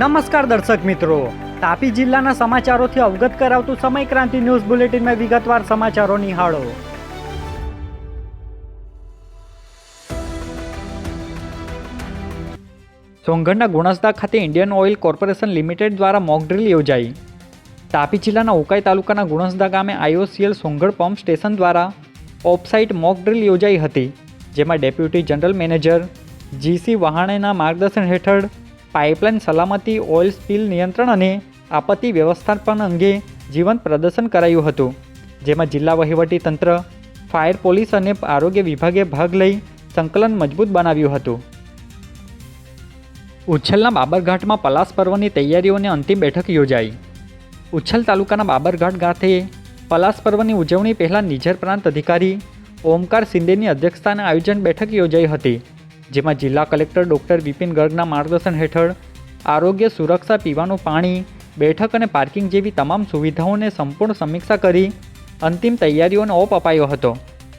નમસ્કાર દર્શક મિત્રો. તાપી જિલ્લાના સમાચારોથી અવગત કરાવતું સમય ક્રાંતિ ન્યૂઝ બુલેટિનમાં વિગતવાર સમાચારો નિહાળો. સોંગઢના ગુણસદા ખાતે ઇન્ડિયન ઓઇલ કોર્પોરેશન લિમિટેડ દ્વારા મોક ડ્રીલ યોજાઈ. તાપી જિલ્લાના ઉકાઈ તાલુકાના ગુણસદા ગામે આઈઓસીએલ સોંગઢ પંપ સ્ટેશન દ્વારા ઓફસાઇટ મોક ડ્રીલ યોજાઈ હતી, જેમાં deputy general manager, G C વહાણેના માર્ગદર્શન હેઠળ પાઇપલાઇન સલામતી, ઓઇલ સ્પીલ નિયંત્રણ અને આપત્તિ વ્યવસ્થાપન અંગે જીવંત પ્રદર્શન કરાયું હતું, જેમાં જિલ્લા વહીવટી તંત્ર, ફાયર પોલીસ અને આરોગ્ય વિભાગે ભાગ લઈ સંકલન મજબૂત બનાવ્યું હતું. ઉચ્છલના બાબરઘાટમાં પલાસ પર્વની તૈયારીઓની અંતિમ બેઠક યોજાઈ. ઉચ્છલ તાલુકાના બાબરઘાટ ખાતે પલાસ પર્વની ઉજવણી પહેલાં નિઝર પ્રાંત અધિકારી ઓમકાર શિંદેની અધ્યક્ષતાને આયોજન બેઠક યોજાઈ હતી. જેમાં જિલ્લા કલેક્ટર ડૉક્ટર વિપિન ગર્ગના માર્ગદર્શન હેઠળ આરોગ્ય, સુરક્ષા, પીવાનું પાણી, બેઠક અને પાર્કિંગ જેવી તમામ સુવિધાઓને સંપૂર્ણ સમીક્ષા કરી અંતિમ તૈયારીઓનો ઓપ અપાયો હતો,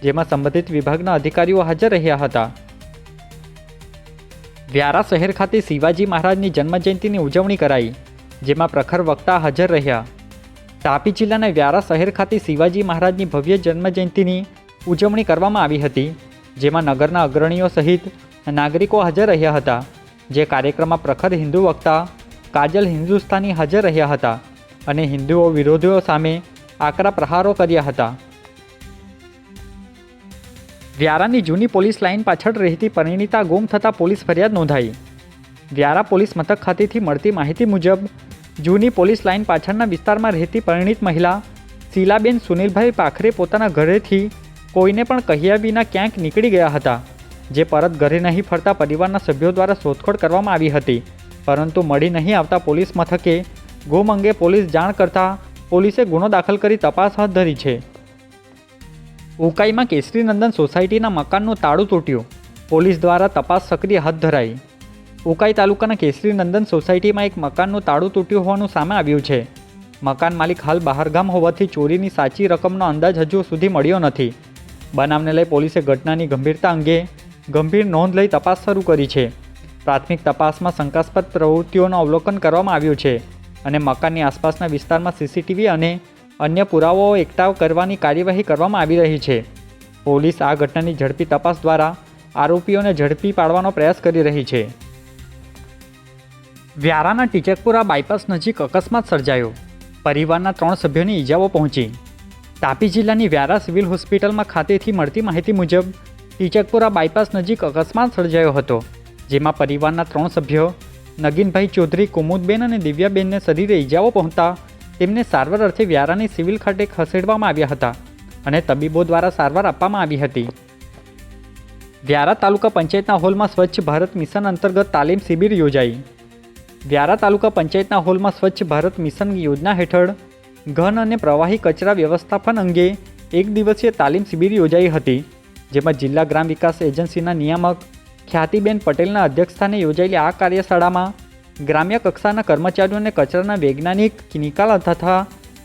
જેમાં સંબંધિત વિભાગના અધિકારીઓ હાજર રહ્યા હતા. વ્યારા શહેર ખાતે શિવાજી મહારાજની જન્મજયંતિની ઉજવણી કરાઈ, જેમાં પ્રખર વક્તા હાજર રહ્યા. તાપી જિલ્લાના વ્યારા શહેર ખાતે શિવાજી મહારાજની ભવ્ય જન્મજયંતિની ઉજવણી કરવામાં આવી હતી, જેમાં નગરના અગ્રણીઓ સહિત નાગરિકો હાજર રહ્યા હતા. જે કાર્યક્રમમાં પ્રખર હિન્દુ વક્તા, કાજલ હિન્દુસ્તાની હાજર રહ્યા હતા અને હિન્દુઓ વિરોધીઓ સામે આકરા પ્રહારો કર્યા હતા. વ્યારાની જૂની પોલીસ લાઇન પાછળ રહેતી પરિણીતા ગુમ થતાં પોલીસ ફરિયાદ નોંધાઈ. વ્યારા પોલીસ મથક ખાતેથી મળતી માહિતી મુજબ, જૂની પોલીસ લાઇન પાછળના વિસ્તારમાં રહેતી પરિણીત મહિલા, શીલાબેન સુનિલભાઈ પાખરે પોતાના ઘરેથી કોઈને પણ કહ્યા વિના ક્યાંક નીકળી ગયા હતા. જે પરત ઘરે નહીં ફરતા પરિવારના સભ્યો દ્વારા શોધખોળ કરવામાં આવી હતી. પરંતુ મળી નહીં આવતા પોલીસ મથકે ગુમ અંગે પોલીસ જાણ કરતાં પોલીસે ગુનો દાખલ કરી તપાસ હાથ ધરી છે. ઉકાઈમાં કેસરીનંદન સોસાયટીના મકાનનું તાળું તૂટ્યું. પોલીસ દ્વારા તપાસ સક્રિય હાથ ધરાઈ. ઉકાઈ તાલુકાના કેસરીનંદન સોસાયટીમાં એક મકાનનું તાળું તૂટ્યું હોવાનું સામે આવ્યું છે. મકાન માલિક હાલ બહારગામ હોવાથી ચોરીની સાચી રકમનો અંદાજ હજુ સુધી મળ્યો નથી. બનાવને લઈ પોલીસે ઘટનાની ગંભીરતા અંગે ગંભીર નોંધ લઈ તપાસ શરૂ કરી છે. પ્રાથમિક તપાસમાં શંકાસ્પદ પ્રવૃત્તિઓનું અવલોકન કરવામાં આવ્યું છે અને મકાનની આસપાસના વિસ્તારમાં સીસીટીવી અને અન્ય પુરાવાઓ એકઠા કરવાની કાર્યવાહી કરવામાં આવી રહી છે. પોલીસ આ ઘટનાની ઝડપી તપાસ દ્વારા આરોપીઓને ઝડપી પાડવાનો પ્રયાસ કરી રહી છે. વ્યારાના ટીચકપુરા બાયપાસ નજીક અકસ્માત સર્જાયો. પરિવારના ત્રણ સભ્યોની ઈજાઓ પહોંચી. તાપી જિલ્લાની વ્યારા સિવિલ હોસ્પિટલમાં ખાતેથી મળતી માહિતી મુજબ ટીચકપુરા બાયપાસ નજીક અકસ્માત સર્જાયો હતો, જેમાં પરિવારના ત્રણ સભ્યો, નગીનભાઈ ચૌધરી, કુમુદબેન અને દિવ્યાબેનને શરીરે ઇજાઓ પહોંચતા તેમને સારવાર અર્થે વ્યારાની સિવિલ ખાતે ખસેડવામાં આવ્યા હતા અને તબીબો દ્વારા સારવાર આપવામાં આવી હતી. વ્યારા તાલુકા પંચાયતના હોલમાં સ્વચ્છ ભારત મિશન અંતર્ગત તાલીમ શિબિર યોજાઈ. વ્યારા તાલુકા પંચાયતના હોલમાં સ્વચ્છ ભારત મિશન યોજના હેઠળ ઘન અને પ્રવાહી કચરા વ્યવસ્થાપન અંગે એક દિવસીય તાલીમ શિબિર યોજાઈ હતી. જેમાં જિલ્લા ગ્રામ વિકાસ એજન્સીના નિયામક ખ્યાતિબેન પટેલના અધ્યક્ષસ્થાને યોજાયેલી આ કાર્યશાળામાં ગ્રામ્ય કક્ષાના કર્મચારીઓને કચરાના વૈજ્ઞાનિક નિકાલ તથા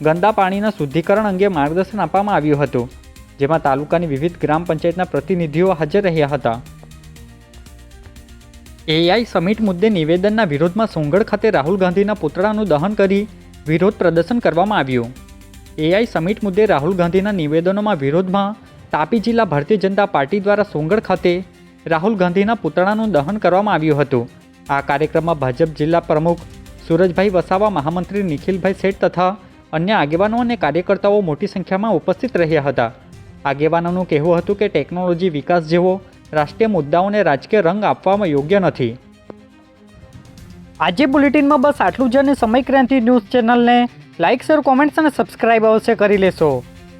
ગંદા પાણીના શુદ્ધિકરણ અંગે માર્ગદર્શન આપવામાં આવ્યું હતું, જેમાં તાલુકાની વિવિધ ગ્રામ પંચાયતના પ્રતિનિધિઓ હાજર રહ્યા હતા. એઆઈ સમિટ મુદ્દે નિવેદનના વિરોધમાં સોંગઢ ખાતે રાહુલ ગાંધીના પુતળાનું દહન કરી વિરોધ પ્રદર્શન કરવામાં આવ્યું. એઆઈ સમિટ મુદ્દે રાહુલ ગાંધીના નિવેદનોમાં વિરોધમાં તાપી જિલ્લા ભારતીય જનતા પાર્ટી દ્વારા સોંગડ ખાતે રાહુલ ગાંધીના પુતળાનું દહન કરવામાં આવ્યું હતું. આ કાર્યક્રમમાં ભાજપ જિલ્લા પ્રમુખ સુરજભાઈ વસાવા, મહામંત્રી નિખિલભાઈ શેઠ તથા અન્ય આગેવાનો અને કાર્યકર્તાઓ મોટી સંખ્યામાં ઉપસ્થિત રહ્યા હતા. આગેવાનોનું કહેવું હતું કે ટેકનોલોજી વિકાસ જેવો રાષ્ટ્રીય મુદ્દાઓને રાજકીય રંગ આપવામાં યોગ્ય નથી. આજે બુલેટિનમાં બસ આટલું જ અને સમય ક્રાંતિ ન્યૂઝ ચેનલને લાઇક શેર, કોમેન્ટ્સ અને સબસ્ક્રાઇબ અવશ્ય કરી લેશો.